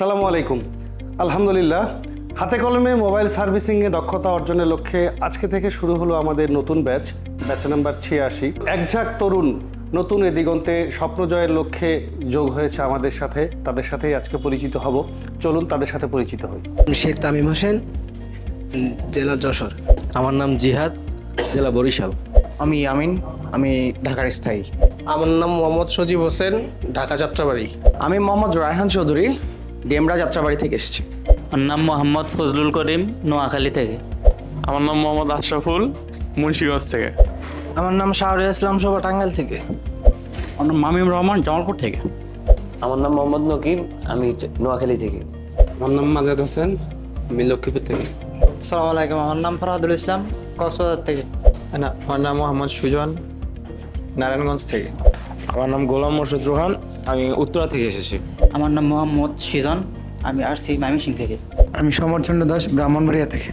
সালামু আলাইকুম। আলহামদুলিল্লাহ হাতে কলমে মোবাইল সার্ভিসিংয়ে দক্ষতা অর্জনের লক্ষ্যে আজকে থেকে শুরু হলো আমাদের নতুন ব্যাচ ব্যাচ নাম্বার ছিয়াশি। একঝাক তরুণ নতুন এ দিগন্তে স্বপ্ন জয়ের লক্ষ্যে যোগ হয়েছে আমাদের সাথে তাদের সাথেই আজকে পরিচিত হব। চলুন তাদের সাথে পরিচিত হই। শেখ তামিম হোসেন জেলা যশোর। আমার নাম জিহাদ জেলা বরিশাল। আমি আমিন আমি ঢাকার স্থায়ী। আমার নাম মোহাম্মদ সজীব হোসেন ঢাকা যাত্রাবাড়ি। আমি মোহাম্মদ রায়হান চৌধুরী ডেমরা যাত্রাবাড়ি থেকে এসেছি। আমার নাম মোহাম্মদ ফজলুল করিম নোয়াখালী থেকে। আমার নাম মোহাম্মদ আশরাফুল মুন্সিগঞ্জ থেকে। আমার নাম শাহরিয়া ইসলাম শোভা টাঙ্গাইল থেকে। আমার নাম মামিম রহমান জামালপুর থেকে। আমার নাম মোহাম্মদ নকিব আমি নোয়াখালী থেকে। আমার নাম মাজাদ হোসেন আমি লক্ষ্মীপুর থেকে। আসসালামু আলাইকুম আমার নাম ফরহাদুল ইসলাম কক্সবাজার থেকে। না আমার নাম মোহাম্মদ সুজন নারায়ণগঞ্জ থেকে। আমার নাম গোলাম মোর্শেদ রোহান আমি উত্তরা থেকে এসেছি। আমার নাম মোহাম্মদ সিজন আমি আর আসছি মাইমিসিং থেকে। আমি সমরচন্দ্র দাস ব্রাহ্মণবাড়িয়া থেকে।